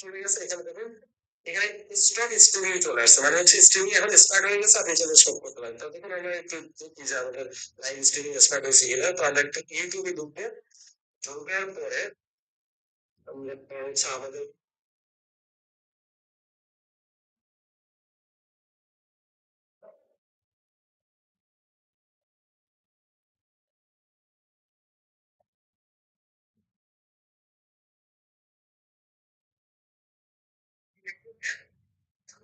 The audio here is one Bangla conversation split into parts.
চলে গেছে এখানে দেখুন এখানে স্ট্রিমিং চলে আসছে। মানে হচ্ছে স্ট্রিমিং এখন স্টার্ট হয়ে আপনি চাইলে শো করতে পারেন। তো দেখুন, আমরা একটু দেখি যে আমাদের লাইভ স্ট্রিমিং স্টার্ট হয়েছে কিনা। তো আমরা একটু ইউটিউবে ঢুকবে। ঢুকার পরে হচ্ছে আমাদের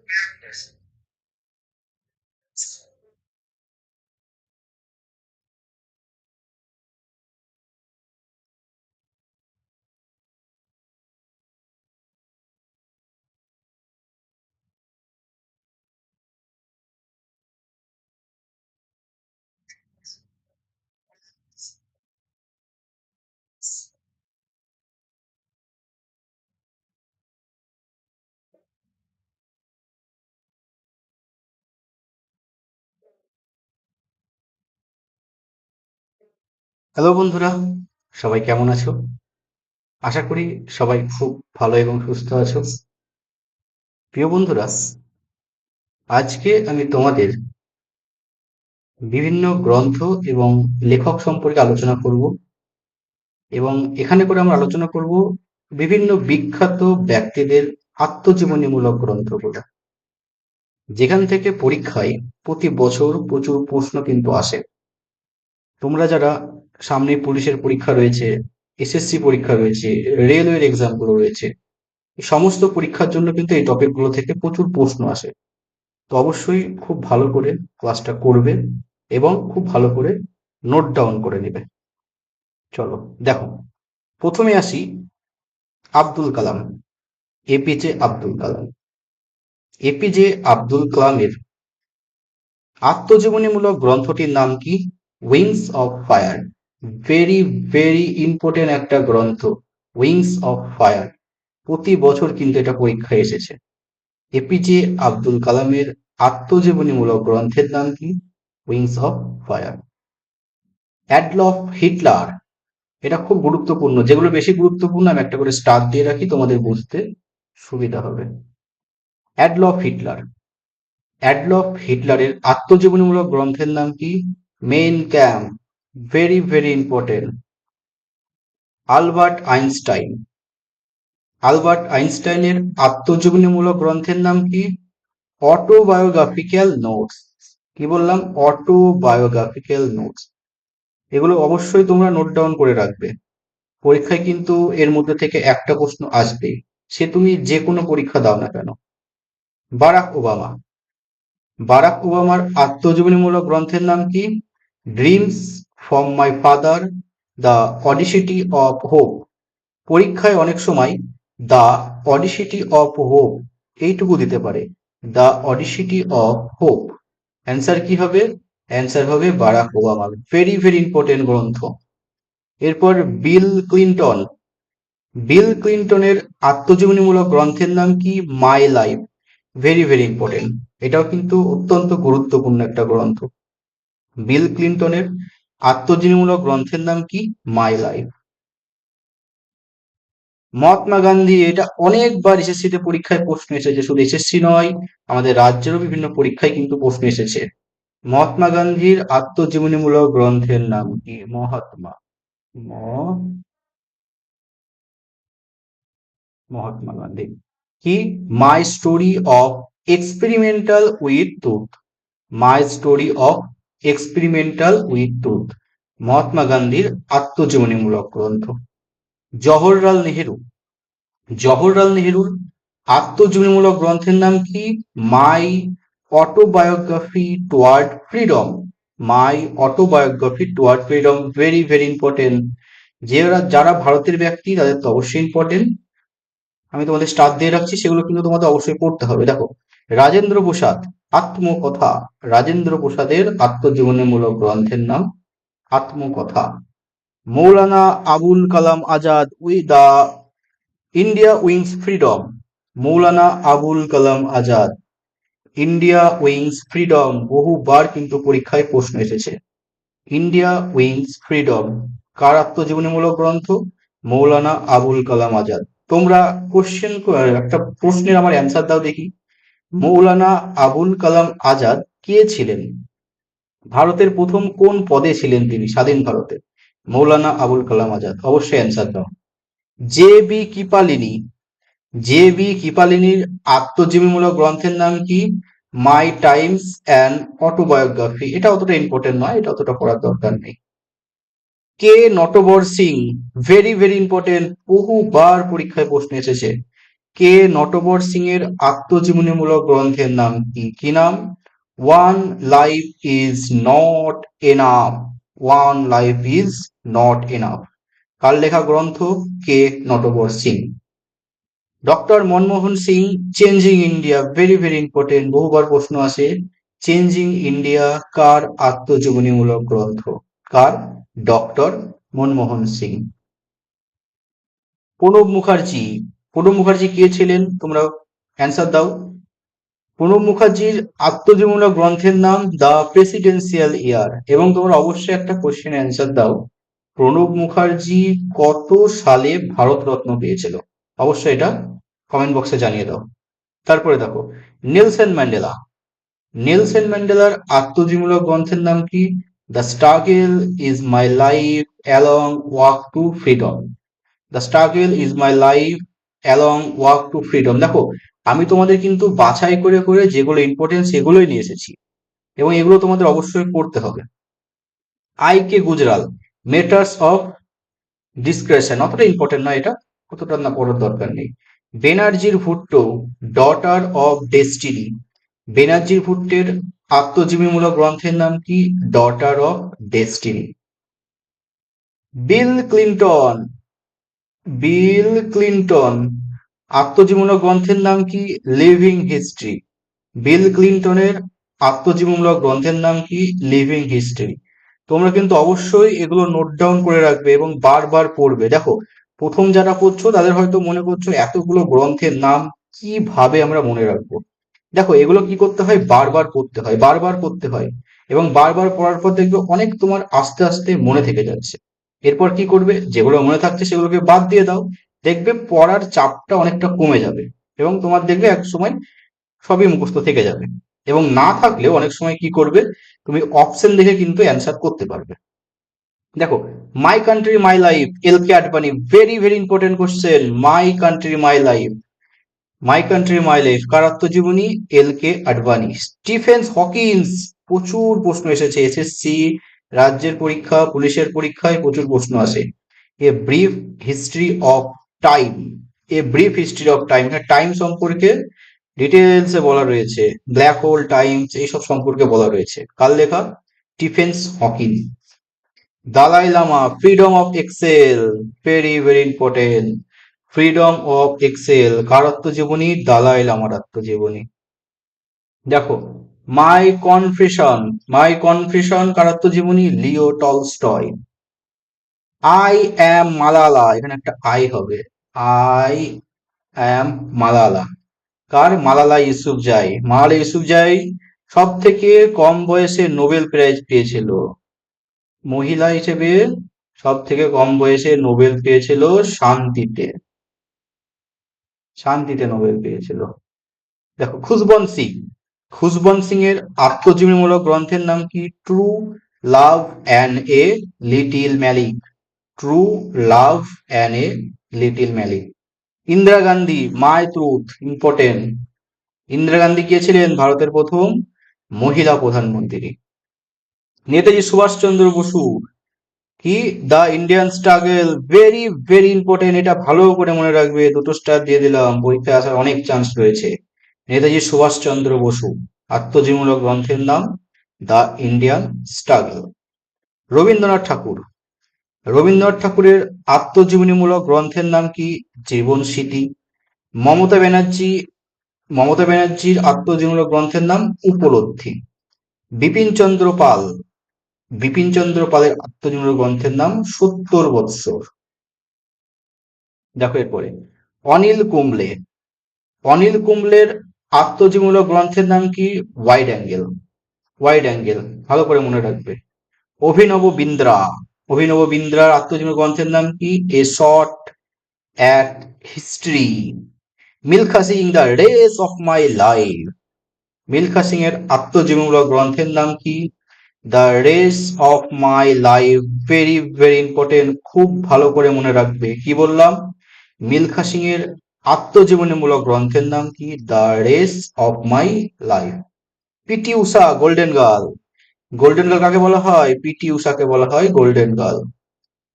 ofertas হ্যালো বন্ধুরা। সবাই কেমন আছো? আশা করি সবাই খুব ভালো এবং সুস্থ আছো। প্রিয় বন্ধুরা, আজকে আমি তোমাদের বিভিন্ন গ্রন্থ এবং লেখক সম্পর্কে আলোচনা করব এবং এখানে করে আমরা আলোচনা করব বিভিন্ন বিখ্যাত ব্যক্তিদের আত্মজীবনীমূলক গ্রন্থগুলো। যেখান থেকে পরীক্ষায় প্রতি বছর প্রচুর প্রশ্ন কিন্তু আসে। তোমরা যারা সামনে পুলিশের পরীক্ষা রয়েছে এসএসসি পরীক্ষা রয়েছে রেলওয়ের এক্সামগুলো রয়েছে। সমস্ত পরীক্ষার জন্য কিন্তু এই টপিকগুলো থেকে প্রচুর প্রশ্ন আসে। তো অবশ্যই খুব ভালো করে ক্লাসটা করবে এবং খুব ভালো করে নোট ডাউন করে নেবে। চলো, দেখো, প্রথমে আসি আব্দুল কালাম এপিজে আব্দুল কালাম। এপিজে আব্দুল কালামের আত্মজীবনীমূলক গ্রন্থটির নাম কি? Wings of fire very very important একটা গ্রন্থ উইংস অফ ফায়ার প্রতি বছর কিন্তু এটা পরীক্ষায় এসেছে। এপিজে আব্দুল কালামের আত্মজীবনীমূলক গ্রন্থের নাম কি? Wings of fire Adolf Hitler এটা খুব গুরুত্বপূর্ণ, যেগুলো বেশি গুরুত্বপূর্ণ আমি একটা করে স্টার দিয়ে রাখি, তোমাদের বুঝতে সুবিধা হবে। অ্যাডলফ হিটলার অ্যাডলফ হিটলারের আত্মজীবনীমূলক গ্রন্থের নাম কি? Mein Kampf very very important Albert Einstein Albert আইনস্টাইনের আত্মজীবনীমূলক গ্রন্থের নাম কি? অটোবায়োগ্রাফিক্যাল নোটস কি বললাম? অটোবায়োগ্রাফিক্যাল নোটস এগুলো অবশ্যই তোমরা নোট ডাউন করে রাখবে। পরীক্ষায় কিন্তু এর মধ্যে থেকে একটা প্রশ্ন আসবে। সে তুমি যে কোনো পরীক্ষা দাও না কেন? Barack Obama. বারাক ওবামার আত্মজীবনীমূলক গ্রন্থের নাম কি? Dreams from my father the audacity of hope পরীক্ষায় অনেক সময় দ্য অডিসিটি অফ হোপ এইটুকু দিতে পারে। The audacity of hope answer কি হবে? অ্যান্সার হবে Barack Obama very very important গ্রন্থ। এরপর বিল ক্লিন্টন বিল ক্লিন্টনের আত্মজীবনীমূলক গ্রন্থের নাম কি? My life very very important এটাও কিন্তু অত্যন্ত গুরুত্বপূর্ণ একটা গ্রন্থ। বিল ক্লিন্টনের আত্মজীবনীমূলক গ্রন্থের নাম কি? মাই লাইফ মহাত্মা গান্ধী এটা অনেকবার এসএসসিতে পরীক্ষায় প্রশ্ন এসেছে। শুধু এসএসসি নয়, আমাদের রাজ্যেরও বিভিন্ন পরীক্ষায় কিন্তু প্রশ্ন এসেছে। মহাত্মা গান্ধীর আত্মজীবনীমূলক গ্রন্থের নাম কি? মহাত্মা। মহাত্মা গান্ধী। কি? My story of experimental with truth my story of experimental with truth Mahatma গান্ধীর আত্মজীবনীমূলক গ্রন্থ। জওহরলাল নেহেরু। জওহরলাল নেহেরুর আত্মজীবনীমূলক গ্রন্থের নাম কি? My autobiography toward freedom my autobiography toward freedom very very important যারা যারা ভারতের ব্যক্তি, তাদের তো অবশ্যই ইম্পর্টেন্ট আমি তোমাদের স্টার দিয়ে রাখছি, সেগুলো কিন্তু তোমাদের অবশ্যই পড়তে হবে। দেখো রাজেন্দ্র প্রসাদ, আত্মকথা। রাজেন্দ্র প্রসাদের আত্মজীবনীমূলক গ্রন্থের নাম আত্মকথা। Maulana Abul Kalam Azad we the India wings freedom. Maulana Abul Kalam Azad, India wings freedom. বহুবার কিন্তু পরীক্ষায় প্রশ্ন এসেছে। ইন্ডিয়া উইংস ফ্রিডম, কার আত্মজীবনীমূলক গ্রন্থ? মৌলানা আবুল কালাম আজাদ। তোমরা কোশ্চেন একটা প্রশ্নের আমার অ্যান্সার দাও দেখি। মৌলানা আবুল কালাম আজাদ কে ছিলেন? ভারতের প্রথম কোন পদে ছিলেন তিনি স্বাধীন ভারতে? মৌলানা আবুল কালাম আজাদ, অবশ্যই অ্যান্সার দাও। J B Kripalani. J B কিপালিনীর আত্মজীবনীমূলক গ্রন্থের নাম কি? My times and autobiography. এটা অতটা ইম্পর্টেন্ট নয়, এটা অতটা পড়ার দরকার নেই। K Natwar Singh very very important বহুবার পরীক্ষায় প্রশ্ন এসেছে। কে নটবর সিং এর আত্মজীবনীমূলক গ্রন্থের নাম কি? কি নাম? One life is not enough one life is not enough কার লেখা গ্রন্থ? K Natwar Singh? Doctor Manmohan Singh changing India very very important বহুবার প্রশ্ন আসে চেঞ্জিং ইন্ডিয়া কার আত্মজীবনীমূলক গ্রন্থ? কার? ডক্টর মনমোহন সিং। প্রণব মুখার্জি প্রণব মুখার্জি কে ছিলেন? তোমরা অ্যান্সার দাও। প্রণব মুখার্জির আত্মজীবনীমূলক গ্রন্থের নাম দ্য প্রেসিডেন্সিয়াল ইয়ার এবং তোমরা অবশ্যই একটা কোশ্চেন অ্যান্সার দাও। প্রণব মুখার্জি কত সালে ভারতরত্ন পেয়েছিল? অবশ্যই এটা কমেন্ট বক্সে জানিয়ে দাও। তারপরে দেখো নেলসন ম্যান্ডেলা নেলসন ম্যান্ডেলার আত্মজীবনীমূলক গ্রন্থের নাম কি? The struggle is my life a long walk to freedom the struggle is my life a long walk to freedom দেখো, আমি তোমাদের কিন্তু বাছাই করে করে যেগুলো ইম্পর্টেন্ট সেগুলোই নিয়ে এসেছি এবং এগুলো তোমাদের অবশ্যই পড়তে হবে। I K Gujral matters of discretion অতটা ইম্পর্টেন্ট নয় এটা, অতটা না পড়ার দরকার নেই। Benazir Bhutto daughter of destiny Benazir ভুট্টের আত্মজীবনীমূলক গ্রন্থের নাম কি? Daughter of destiny Bill Clinton Bill Clinton আত্মজীবনীমূলক গ্রন্থের নাম কি? লিভিং হিস্ট্রি বিল ক্লিন্টনের আত্মজীবনীমূলক গ্রন্থের নাম কি? লিভিং হিস্ট্রি তোমরা কিন্তু অবশ্যই এগুলো নোট ডাউন করে রাখবে এবং বারবার পড়বে। দেখো, প্রথম যারা পড়ছো, তাদের হয়তো মনে করছ এতগুলো গ্রন্থের নাম কীভাবে আমরা মনে রাখব? দেখো, এগুলো কি করতে হয়? বারবার পড়তে হয়, বারবার পড়তে হয়। এবং বারবার পড়ার পর দেখবে অনেক তোমার আস্তে আস্তে মনে থেকে যাচ্ছে। এরপর কি করবে? যেগুলো মনে থাকছে সেগুলোকে বাদ দিয়ে দাও। দেখবে পড়ার চাপটা অনেকটা কমে যাবে এবং তোমার দেখবে এক সময় সবই মুখস্থ থেকে যাবে এবং না থাকলেও অনেক সময় কি করবে, তুমি অপশন দেখে কিন্তু অ্যান্সার করতে পারবে। দেখো my country my life L K Advani very very important question my country my life my country my life কার আত্মজীবনী L K Advani Stephens Hawkins প্রচুর প্রশ্ন এসেছে এসএসসি রাজ্যের পরীক্ষা, পুলিশের পরীক্ষায় প্রচুর প্রশ্ন আসে। A brief history of time a brief history of time time সম্পর্কে ডিটেলসে বলা রয়েছে। ব্ল্যাক হোল টাইমস এইসব সম্পর্কে বলা রয়েছে। কার লেখা? Stephens Hawkin Dalai Lama freedom of exile very very important freedom of exile কার আত্মজীবনী? দালাই লামার আত্মজীবনী। দেখো মাই কনফেশন মাই কনফেশন কার আত্মজীবনী? Leo Tolstoy. I am Malala এখানে একটা আই হবে। আই অ্যাম মালালা কার? মালালা ইউসুফ জাই মালালা ইউসুফ জাই সব থেকে কম বয়সে নোবেল প্রাইজ পেয়েছিল। মহিলা হিসেবে সব থেকে কম বয়সে নোবেল পেয়েছিল শান্তিতে। শান্তিতে নোবেল পেয়েছিল। দেখো খুশবন্ত সিং। খুশবন্ত সিং এর আত্মজীবনীমূলক গ্রন্থের নাম কি? True love and a little malice true love and a little malice Indira Gandhi my truth important Indira Gandhi কে ছিলেন? ভারতের প্রথম মহিলা প্রধানমন্ত্রী। নেতাজি সুভাষচন্দ্র বসু, কি? The Indian struggle very very important এটা ভালো করে মনে রাখবে, দুটো স্টার দিয়ে দিলাম, পরীক্ষায় আসার অনেক চান্স রয়েছে। নেতাজি সুভাষচন্দ্র বসু আত্মজীবনক গ্রন্থের নাম the Indian struggle Rabindranath Thakur Rabindranath ঠাকুরের আত্মজীবনীমূলক গ্রন্থের নাম কি? জীবন স্মৃতি মমতা ব্যানার্জি, মমতা ব্যানার্জির আত্মজীবনীমূলক গ্রন্থের নাম উপলব্ধি। বিপিন চন্দ্র পাল, বিপিন চন্দ্র পালের আত্মজীবনীমূলক গ্রন্থের নাম সত্তর বৎসর। দেখো এরপরে, অনিল কুম্বলে। অনিল কুম্বলের আত্মজীবনীমূলক গ্রন্থের নাম কি? ওয়াইড অ্যাঙ্গেল ওয়াইড অ্যাঙ্গেল ভালো করে মনে রাখবে। অভিনব বিন্দ্রা। অভিনব বিন্দ্রার আত্মজীবনী গ্রন্থের নাম কি? A short at history Milkha Singh the race of my life Milkha Singh এর আত্মজীবনীমূলক গ্রন্থের নাম কি? The race of my life very very important খুব ভালো করে মনে রাখবে। কি বললাম? মিলখা সিং এর আত্মজীবনীমূলক গ্রন্থের নাম কি? The race of my life PT Usha golden girl golden girl কাকে বলা হয়? পিটি উষাকে বলা হয় গোল্ডেন গার্ল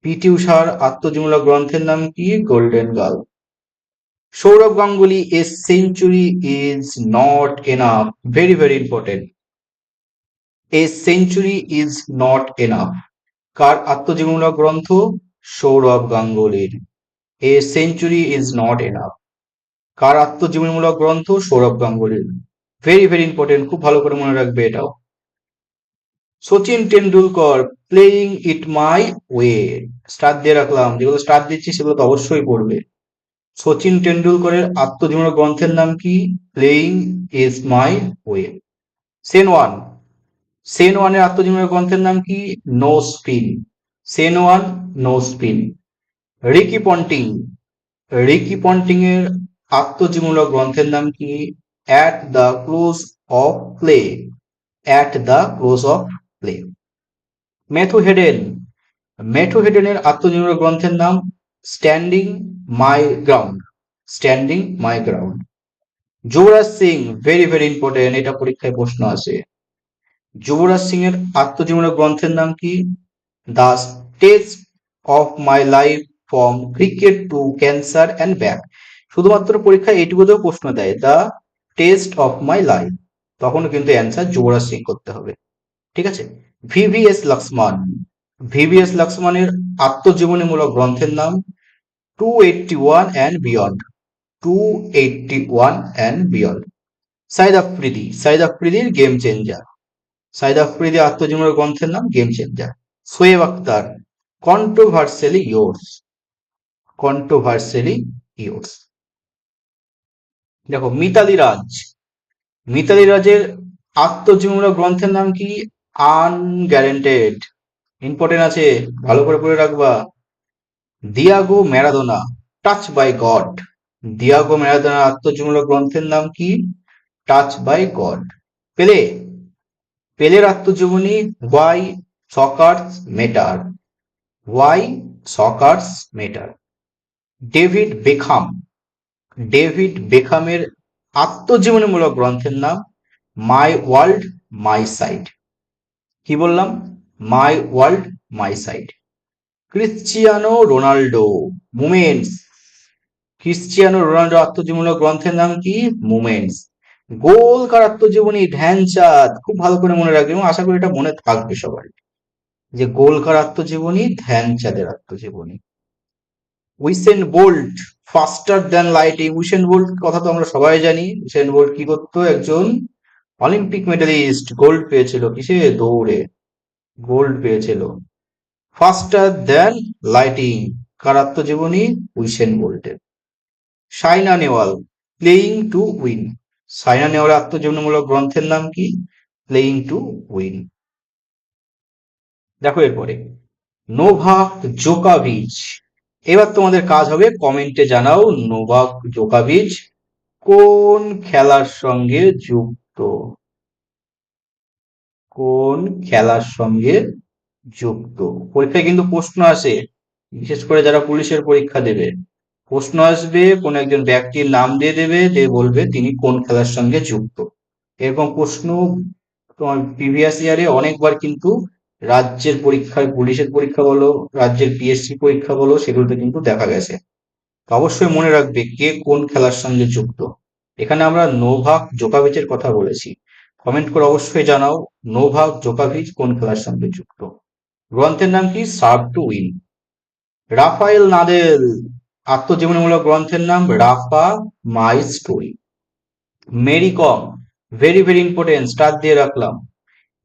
পিটি উষার আত্মজীবনীমূলক গ্রন্থের নাম কি? Golden girl Sourav Ganguly a century is not enough very very important a century is not enough কার আত্মজীবনীমূলক গ্রন্থ? Sourav গাঙ্গুলির. A century is not enough কার আত্মজীবনীমূলক গ্রন্থ? সৌরভ গাঙ্গুলির। ভেরি ভেরি ইম্পর্টেন্ট খুব ভালো করে মনে রাখবে এটাও। Sachin Tendulkar playing it my way star দিয়ে রাখলাম। যেগুলো স্টার দিচ্ছি, সেগুলো তো অবশ্যই পড়বে। সচিন টেন্ডুলকরের আত্মজীবনী গ্রন্থের নাম কি? Playing is my way Shane Warne Shane ওয়ানের আত্মজীবনী গ্রন্থের নাম কি? No spin Shane Warne no spin Ricky Ponting Ricky Ponting এর আত্মজীবনীমূলক গ্রন্থের নাম কি? At the close of play at the close of Matthew Hayden Matthew হেডেনের আত্মজীবনী গ্রন্থের নাম standing my ground standing my ground Yuvraj Singh very very important এটা পরীক্ষায় প্রশ্ন আসে যুবরাজ সিং এর আত্মজীবনী গ্রন্থের নাম কি? The test of my life from cricket to cancer and back শুধুমাত্র পরীক্ষায় এইটুকুতেও প্রশ্ন দেয় the test of my life তখন কিন্তু অ্যান্সার যুবরাজ সিং করতে হবে। ঠিক আছে? ভিভিএস লক্ষ্মণ ভিভিএস লক্ষ্মণের আত্মজীবনীমূলক গ্রন্থের নাম two eighty one and beyond two eighty one and beyond Shahid Afridi Shahid আফ্রিদির game changer Saeed Afridi আত্মজীবনীমূলক গ্রন্থের নাম game changer Shoaib Akhtar. Controversially yours controversially yours দেখো, মিতালি রাজ। মিতালি রাজের আত্মজীবনীমূলক গ্রন্থের নাম কি? আনগ্যারেন্টেড ইম্পর্টেন্ট আছে, ভালো করে পড়ে রাখবা। Diego Maradona touch by God Diego ম্যারাদোনার আত্মজীবনীমূলক গ্রন্থের নাম কি? টাচ বাই গড পেলে পেলের আত্মজীবনী why soccer's matter why soccer's matter David Beckham David বেখামের আত্মজীবনীমূলক গ্রন্থের নাম মাই ওয়ার্ল্ড মাই সাইড কি বললাম? My world my side Cristiano Ronaldo, moments. Cristiano Ronaldo আত্মজীবনীমূলক গ্রন্থের নাম কি? মুমেন্টস। গোল কার আত্মজীবনী ধ্যানচাঁদ। খুব ভালো করে মনে রাখবে এবং আশা করি এটা মনে থাকবে সবার। যে গোল কার আত্মজীবনী ধ্যানচাঁদের আত্মজীবনী। Usain Bolt faster than lightning Usain Bolt কথা তো আমরা সবাই জানি। উইসেন বোল্ট কি করতো? একজন অলিম্পিক মেডেলিস্ট গোল্ড পেয়েছিল কিসে? দৌড়ে। গোল্ড পেয়েছিল। ফাস্টার দেন লাইটিং কার আত্মজীবনী Usain বোল্টের Saina Nehwal playing to win Saina Nehwal আত্মজীবনীমূলক গ্রন্থের নাম কি? প্লেইং টু উইন দেখো এরপরে। নোভাক জোকাভিচ এবার তোমাদের কাজ হবে কমেন্টে জানাও নোভাক জোকাভিচ কোন খেলার সঙ্গে যুক্ত কোন খেলার সঙ্গে যুক্ত? পরীক্ষায় কিন্তু প্রশ্ন আসে, বিশেষ করে যারা পুলিশের পরীক্ষা দেবে। প্রশ্ন আসবে, কোন একজন ব্যক্তির নাম দিয়ে দেবে যে বলবে তিনি কোন খেলার সঙ্গে যুক্ত। এরকম প্রশ্ন তোমার প্রিভিয়াস ইয়ারে অনেকবার কিন্তু রাজ্যের পরীক্ষায়, পুলিশের পরীক্ষা বলো, রাজ্যের পিএসসি পরীক্ষা বলো, সেগুলোতে কিন্তু দেখা গেছে। অবশ্যই মনে রাখবে কে কোন খেলার সঙ্গে যুক্ত। এখানে আমরা নোভাক জোকাভিচের কথা বলেছি। কমেন্ট করে অবশ্যই জানাও, নোভাক জোকাভিচ কোন খেলার সঙ্গে যুক্ত? গ্রন্থের নাম কি? Serve to win Rafael Nadal, আত্মজীবনীমূলক গ্রন্থের নাম Rafa my story Mary Kom very very important star দিয়ে রাখলাম।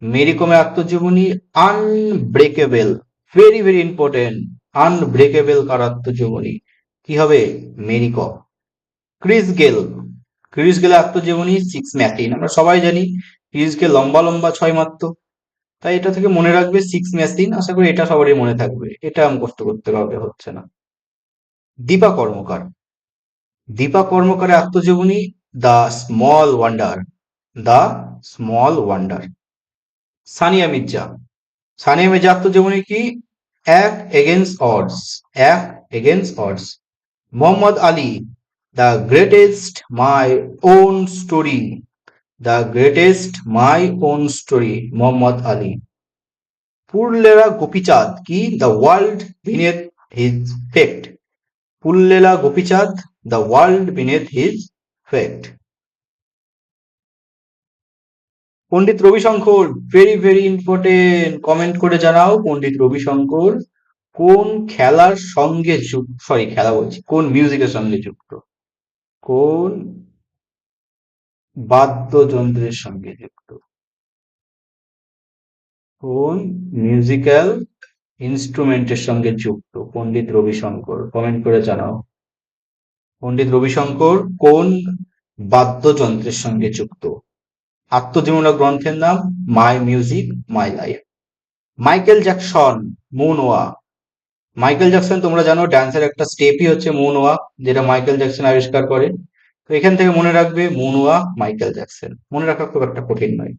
মেরি কমের আত্মজীবনী unbreakable very very important unbreakable কার আত্মজীবনী? কি হবে? Mary Kom Chris Gayle Chris গেলে আত্মজীবনী সিক্স ম্যাটিন আমরা সবাই জানি ক্রিস গেল লম্বা লম্বা ছয় মাত্র। তাই এটা থেকে মনে রাখবে সিক্স মেশিন আশা করি এটা সবারই মনে থাকবে। এটা মুখস্থ করতে হবে, হচ্ছে না। দীপা কর্মকার। দীপা কর্মকারের আত্মজীবনী the small wonder the small wonder Sania Mirza. Sania Mirza আত্মজীবনী কি? Ace against odds ace against odds Muhammad Ali. The greatest my own story the greatest my own story Muhammad Ali Pullela Gopichand কি the world beneath his feet Pullela Gopichand the world beneath his feet Pandit Ravishankar very very important comment করে জানাও পণ্ডিত রবিশঙ্কর। কোন খেলার সঙ্গে যুক্ত সরি খেলা বলছি, কোন মিউজিকের সঙ্গে যুক্ত? কোন বাদ্যযন্ত্রের সঙ্গে যুক্ত? কোন মিউজিক্যাল ইনস্ট্রুমেন্টের সঙ্গে যুক্ত? পণ্ডিত রবিশঙ্কর কমেন্ট করে জানাও। পণ্ডিত রবিশঙ্কর, কোন বাদ্যযন্ত্রের সঙ্গে যুক্ত? আত্মজীবনী গ্রন্থের নাম my music my life Michael Jackson moonwalk Michael Jackson তোমরা জানো ডান্সের একটা স্টেপই হচ্ছে মুন যেটা মাইকেল জ্যাকসন আবিষ্কার করে। তো এখান থেকে মনে রাখবে মুন মাইকেল জ্যাকসন মনে রাখা খুব একটা কঠিন নয়।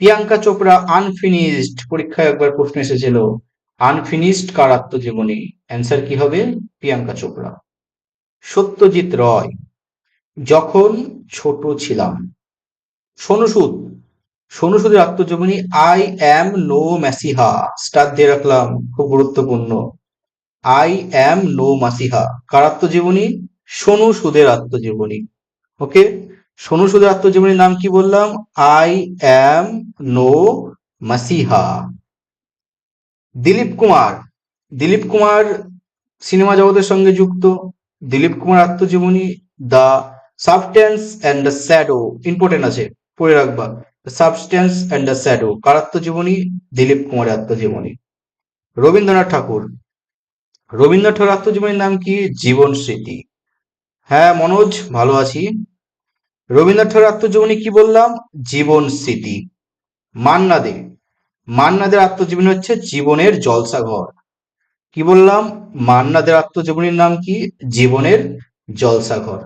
প্রিয়াঙ্কা চোপড়া আনফিনিশড পরীক্ষায় একবার প্রশ্ন এসেছিল আনফিনিশড কার আত্মজীবনী অ্যান্সার কি হবে? প্রিয়াঙ্কা চোপড়া। সত্যজিৎ রয়, যখন ছোট ছিলাম। সোনুসুদ সোনুসুদের আত্মজীবনী I am no messiah star দিয়ে রাখলাম, খুব গুরুত্বপূর্ণ। আই অ্যাম নো মাসিহা কার আত্মজীবনী? সোনু সুদের আত্মজীবনী। ওকে সোনু সুদের আত্মজীবনীর নাম কি বললাম? I am no messiah Dilip Kumar. Dilip Kumar cinema জগতের সঙ্গে যুক্ত। দিলীপ কুমার আত্মজীবনী the substance and the shadow important আছে, পড়ে রাখবা। সাবস্টেন্স অ্যান্ড দ্য শ্যাডো কার আত্মজীবনী? দিলীপ কুমারের আত্মজীবনী। রবীন্দ্রনাথ ঠাকুর। রবীন্দ্রনাথ ঠাকুর আত্মজীবনীর নাম কি? জীবন স্মৃতি। হ্যাঁ মনোজ, ভালো আছি। রবীন্দ্রনাথ ঠাকুর আত্মজীবনী কি বললাম? জীবন স্মৃতি। মান্না দে মান্না দের আত্মজীবনী হচ্ছে জীবনের জলসাঘর কি বললাম? মান্না দের আত্মজীবনীর নাম কি? জীবনের জলসাঘর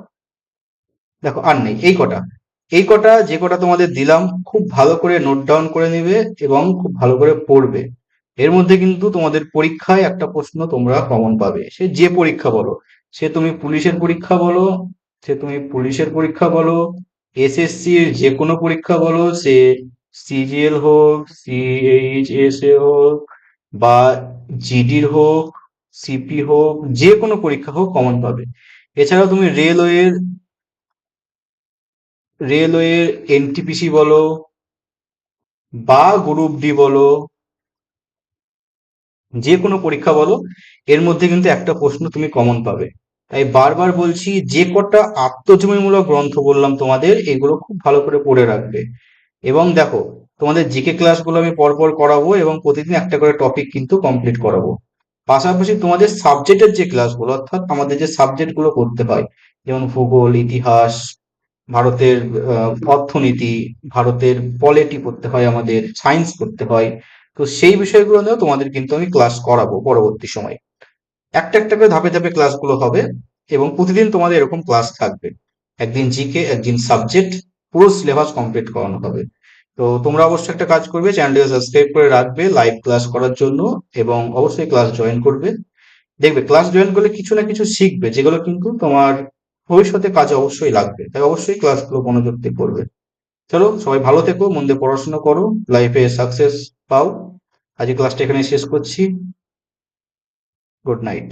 দেখো, আর নেই, এই কটা। এই কটা, যে কটা তোমাদের দিলাম, খুব ভালো করে নোট ডাউন করে নেবে এবং খুব ভালো করে পড়বে। এর মধ্যে কিন্তু তোমাদের পরীক্ষায় একটা প্রশ্ন তোমরা কমন পাবে। সে যে পরীক্ষা বলো, সে তুমি পুলিশের পরীক্ষা বলো, সে তুমি পুলিশের পরীক্ষা বলো এসএসসির যে কোনো পরীক্ষা বলো, সে সিজিএল হোক সিএইচএস এ হোক, বা জিডির হোক, সিপি হোক, যে কোনো পরীক্ষা হোক কমন পাবে। এছাড়াও তুমি রেলওয়ের রেলওয়ের এনটিপিসি বলো, বা গ্রুপ ডি বলো যে কোনো পরীক্ষা বলো, এর মধ্যে কিন্তু একটা প্রশ্ন তুমি কমন পাবে। তাই বারবার বলছি, যে কটা আত্মজীবনীমূলক গ্রন্থ বললাম তোমাদের, এগুলো খুব ভালো করে পড়ে রাখবে। এবং দেখো, তোমাদের জিকে ক্লাসগুলো আমি পরপর করাবো এবং প্রতিদিন একটা করে টপিক কিন্তু কমপ্লিট করাবো। পাশাপাশি তোমাদের সাবজেক্টের যে ক্লাসগুলো অর্থাৎ আমাদের যে সাবজেক্টগুলো করতে হয়, যেমন ভূগোল, ইতিহাস, ভারতের অর্থনীতি, ভারতের পলিটি পড়তে হয় আমাদের সায়েন্স পড়তে হয় তো সেই বিষয়গুলো নিয়েও তোমাদের কিন্তু আমি ক্লাস করাবো পরবর্তী সময়। একটা একটা করে ধাপে ধাপে ক্লাসগুলো হবে এবং প্রতিদিন তোমাদের এরকম ক্লাস থাকবে। একদিন জিকে একদিন সাবজেক্ট পুরো সিলেবাস কমপ্লিট করানো হবে। তো তোমরা অবশ্যই একটা কাজ করবে চ্যানেলটিকে সাবস্ক্রাইব করে রাখবে লাইভ ক্লাস করার জন্য এবং অবশ্যই ক্লাস জয়েন করবে। দেখবে ক্লাস জয়েন করলে কিছু না কিছু শিখবে, যেগুলো কিন্তু তোমার ভবিষ্যতে কাজে অবশ্যই লাগবে। তাই অবশ্যই ক্লাসগুলো মনোযোগ দিয়ে করবে চলো, সবাই ভালো থেকো, মন দিয়ে পড়াশোনা করো লাইফে সাকসেস পাও। আজকে ক্লাসটা এখানে শেষ করছি। Good night